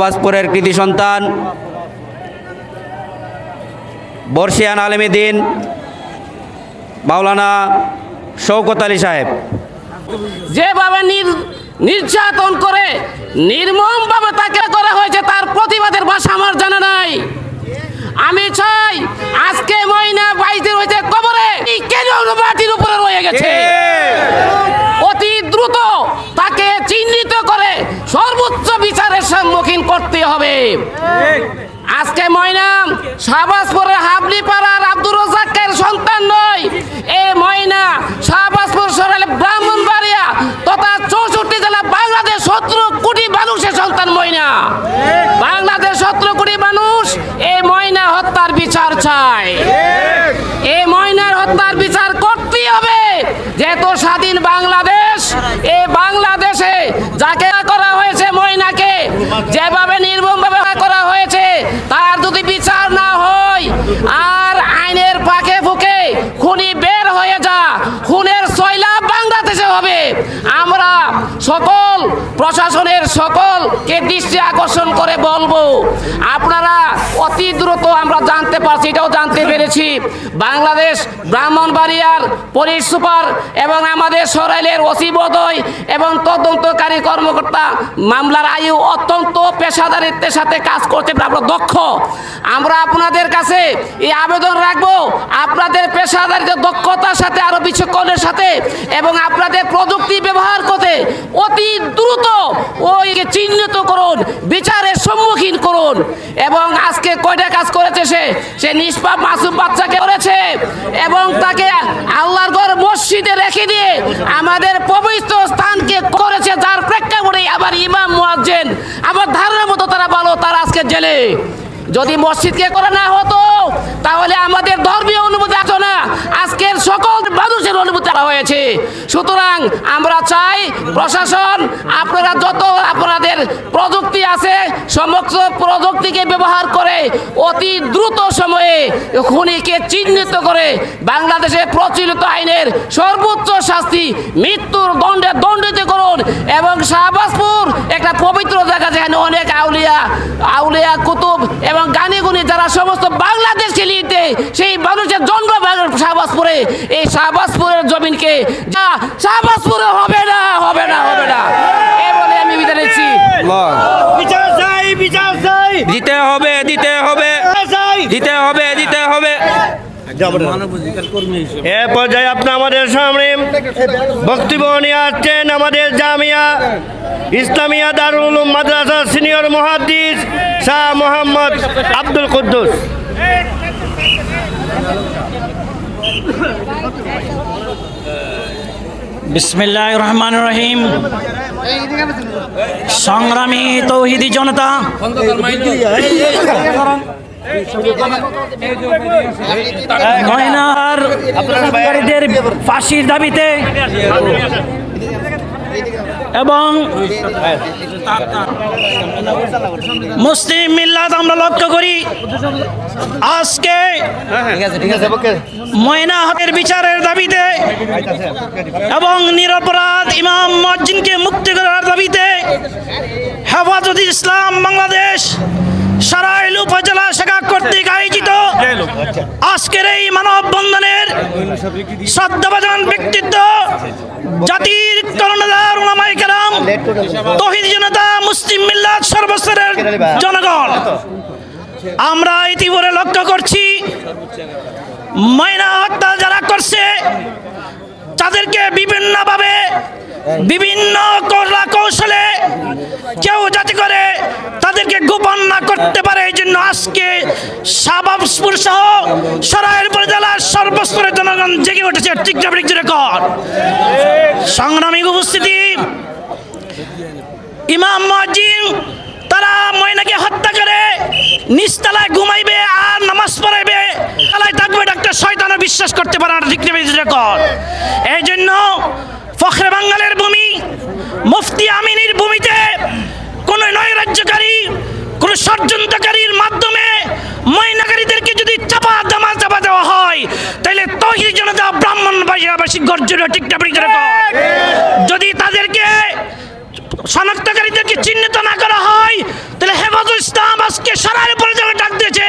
বাজপুরের কৃতি সন্তান বর্ষিয়ান আলমীদিন মাওলানা শৌকত আলী সাহেব। যেভাবে নির নির্যাতন করে নির্মমভাবে তাকে করা হয়েছে তার প্রতিবাদের ভাষা আমার জানা নাই। আমি চাই আজকে ময়না বাইতে রয়েছে কবরে কেন মাটির উপরে রয়ে গেছে অতি দ্রুত তাকে চিহ্নিত করে সর্বোচ্চ বিচারের সম্মুখীন করতে হবে। আজকে ময়নাম শাহবাজপুরের হাবলি পাড়ার আব্দুর রাজাকের সন্তান নয়। এ ময়না শাহবাজপুর সরালে ব্রাহ্মণবাড়িয়া তথা চৌষট্টি জেলা বাংলাদেশ সতেরো কোটি মানুষের সন্তান ময়না বাংলাদেশ সতেরো কোটি মানুষ এই ময়না হত্যার বিচার চায়। এই ময়নার হত্যার বিচার করতেই হবে। যেহেতু স্বাধীন বাংলাদেশ এই বাংলাদেশে যাকে করা হয়েছে ময়নাকে যেভাবে নির্মম নির্মমভাবে করা হয়েছে, তার যদি বিচার না হয়, আর আইনের পাকে ফুকে খুনি বের হয়ে যা, খুনের সয়লা বাংলাদেশে হবে। আমরা সকল প্রশাসনের সকলকে দৃষ্টি আকর্ষণ করে বলব, আপনারা অতি দ্রুত আমরা জানতে পারছি, এটাও জানতে পেরেছি, বাংলাদেশ ব্রাহ্মণবাড়িয়ার পুলিশ সুপার এবং আমাদের সরাইলের ওসিবোদয় এবং তদন্তকারী কর্মকর্তা মামলার আয়ু অত্যন্ত পেশাদারিত্বের সাথে কাজ করতে আমরা দক্ষ। আমরা আপনাদের কাছে এই আবেদন রাখব, আপনাদের পেশাদারিত্ব দক্ষতার সাথে, আরও বিচক্ষণের সাথে এবং আপনাদের প্রযুক্তি ব্যবহার করতে অতি দ্রুত ওইকে চিহ্নিত করুন বিচারের সম্মুখীন করুন এবং আজকে কয়টা কাজ করেছে সে নিষ্পাপ মাসুম বাচ্চাকে করেছে এবং তাকে আল্লাহর ঘর মসজিদে রেখে দিয়ে আমাদের পবিত্র স্থানকে করেছে। যার প্রেক্ষাপটে আবার ইমাম, মুয়াজ্জেন, আমার ধারণার মতো তারা বলো তারা আজকে জেলে। যদি মসজিদকে করে না হতো, তাহলে আমাদের ধর্মীয় অনুমতি আসো না। আজকের সকল অনুভূতি করা হয়েছে। সুতরাং আমরা চাই প্রশাসন, আপনারা যত আপনাদের প্রযুক্তি আছে, সমস্ত প্রযুক্তিকে ব্যবহার করে অতি দ্রুত সময়ে খুনিকে চিহ্নিত করে বাংলাদেশে প্রচলিত আইনের সর্বোচ্চ শাস্তি মৃত্যুর দণ্ডে দণ্ডিত করুন এবং শাহবাজপুর অনেক আউলিয়া আউলিয়া কুতুব এবং গানিগুনি যারা সমস্ত বাংলাদেশকে লিখতে দেয় সেই মানুষের জন্ম শাহবাজপুরে। এই শাহবাজপুরের জমিনকে যা শাহবাজপুরে হবে না হবে না হবে না। এ বলে আমি বিদায় নিচ্ছি। বিচার চাই বিচার চাই। দিতে হবে দিতে হবে। দিতে হবে দিতে হবে এ পর্যায়ে আপনি আমাদের সামনে বক্তব্য নিয়ে আসছেন আমাদের জামিয়া ইসলামিয়া দারুল উলুম মাদ্রাসা সিনিয়র মুহাদ্দিস শাহ মোহাম্মদ আব্দুল কুদ্দুস বিসমিল্লাহ রহমান রহিম সংগ্রামী তৌহিদি জনতা ময়নার আপনাদের ফাঁসির দাবিতে এবং মুসলিম মিল্লাত আমরা লক্ষ্য করি, আজকে ময়না হাতের বিচারের দাবিতে এবং নিরপরাধ ইমাম মজ্জিনকে মুক্তি করার দাবিতে হেফাজত ইসলাম বাংলাদেশ সারাইল উপজেলা শাখা কর্তৃক আয়োজিত আজকের এই মানববন্ধনের শ্রদ্ধাভাজন ব্যক্তিত্ব, জাতির করণদার উলামায়ে কেরাম, তহিদ জনতা মুসলিম মিল্লাত সর্বস্তরের জনগণ। আমরা ইতিপূর্বে লক্ষ্য করছি, ময়না হত্যা যারা করছে, তাদেরকে বিভিন্নভাবে বিভিন্ন কলা কৌশলে কেউ যাতে করে তাদেরকে গোপন না করতে পারে এই জন্য আজকে শাহবাবপুর সহ সরাইল জেলার সর্বস্তরের জনগণ জেগে উঠেছে টিকটাপিক রেকর্ড। সংগ্রামী উপস্থিতি, ইমাম মজিম তারা ময়নাকে হত্যা করে, নিচতলায় ঘুমাইবে আর নামাজ পড়াইবে তালায় থাকবে, ডাক্তার শয়তানও বিশ্বাস করতে পারে ঠিক রেকর্ড। চিহ্নিত না করা হয়, তাহলে হেফাজুল ইসলাম আজকে সারা উপরে যাবে ডাক দিয়েছে।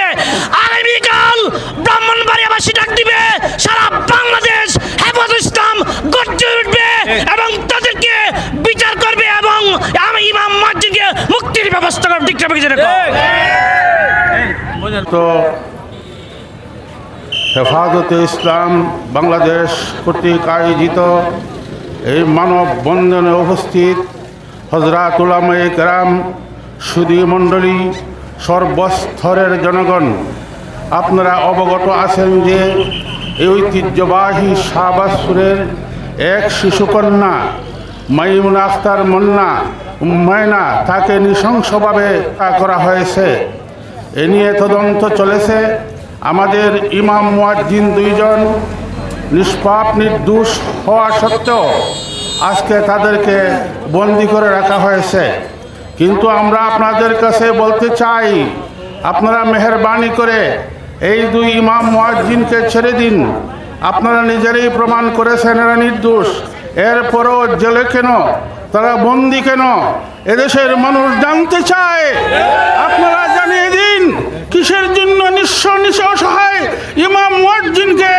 আগামীকাল ব্রাহ্মণবাড়িয়াবাসী ডাক দিবে, সারা বাংলাদেশ হেফাজুল ইসলাম গর্জে উঠবে এবং তাদেরকে বিচার করবে এবং আমি ইমাম মসজিদকে মুক্তির ব্যবস্থা করে ঠিক তো হেফাজতে ইসলাম বাংলাদেশ কর্তৃক আয়োজিত এই মানব বন্ধনে উপস্থিত হজরাত উলামায়ে কেরাম সুদী মণ্ডলী, সর্বস্তরের জনগণ, আপনারা অবগত আছেন যে এই ঐতিহ্যবাহী শাহবাসুরের এক শিশুকন্যা, মাইমুনা আখতার মন্না ময়না তাকে নৃশংসভাবে হত্যা করা হয়েছে। এ নিয়ে তদন্ত চলেছে আমাদের ইমাম মুয়াজ্জিন দুইজন। নিষ্পাপ, নির্দোষ হওয়া সত্ত্বেও আজকে তাদেরকে বন্দি করে রাখা হয়েছে। কিন্তু আমরা আপনাদের কাছে বলতে চাই, আপনারা মেহরবানি করে এই দুই ইমাম মুয়াজ্জিনকে ছেড়ে দিন। আপনারা নিজেরাই প্রমাণ করেছেন এরা নির্দোষ। এরপরও জেলে কেন? তারা বন্দি কেন? এদেশের মানুষ জানতে চায়। আপনারা জানিয়ে দিন, কিসের জন্য নিঃস্ব নিঃস্ব অসহায় ইমাম মুয়াজ্জিনকে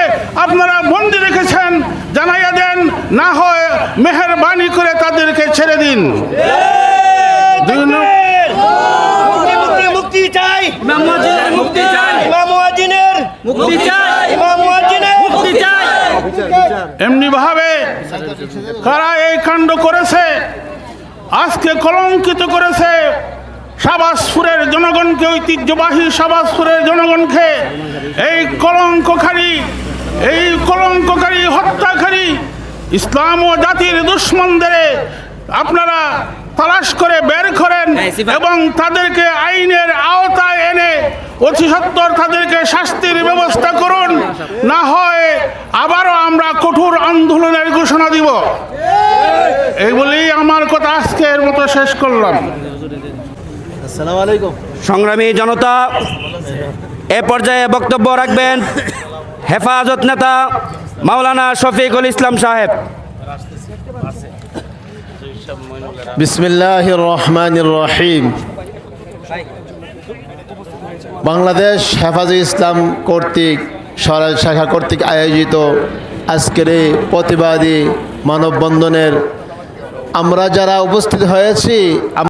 আপনারা বন্দি রেখেছেন? জানাইয়া দেন, না মেহরবানি করে তাদেরকে ছেড়ে দিন। দুই নং- মুক্তি মুক্তি মুক্তি চাই। মুক্তি চাই। মুক্তি চাই। মুক্তি চাই। এমনি ভাবে কারা এই কাণ্ড করেছে আজকে কলঙ্কিত করেছে সাবাসপুরের জনগণকে ঐতিহ্যবাহী সাবাসপুরের জনগণকে। এই কলঙ্ককারী এই কলঙ্ককারী হত্যাকারী ইসলাম ও জাতির দুশ্মনদের আপনারা তালাশ করে বের করেন এবং তাদেরকে আইনের আওতায় এনে অতি সত্বর তাদেরকে শাস্তির ব্যবস্থা করুন। না হয় আবারও আমরা কঠোর আন্দোলনের ঘোষণা দিব। এগুলি আমার কথা আজকের মতো শেষ করলাম। সংগ্রামী জনতা এ পর্যায়ে বক্তব্য রাখবেন হেফাজত নেতা মাওলানা শফিকুল ইসলাম সাহেব। বিসমিল্লাহ রহমান রহিম। বাংলাদেশ হেফাজে ইসলাম কর্তৃক সরাই শাখা কর্তৃক আয়োজিত আজকের এই প্রতিবাদী মানববন্ধনের আমরা যারা উপস্থিত হয়েছি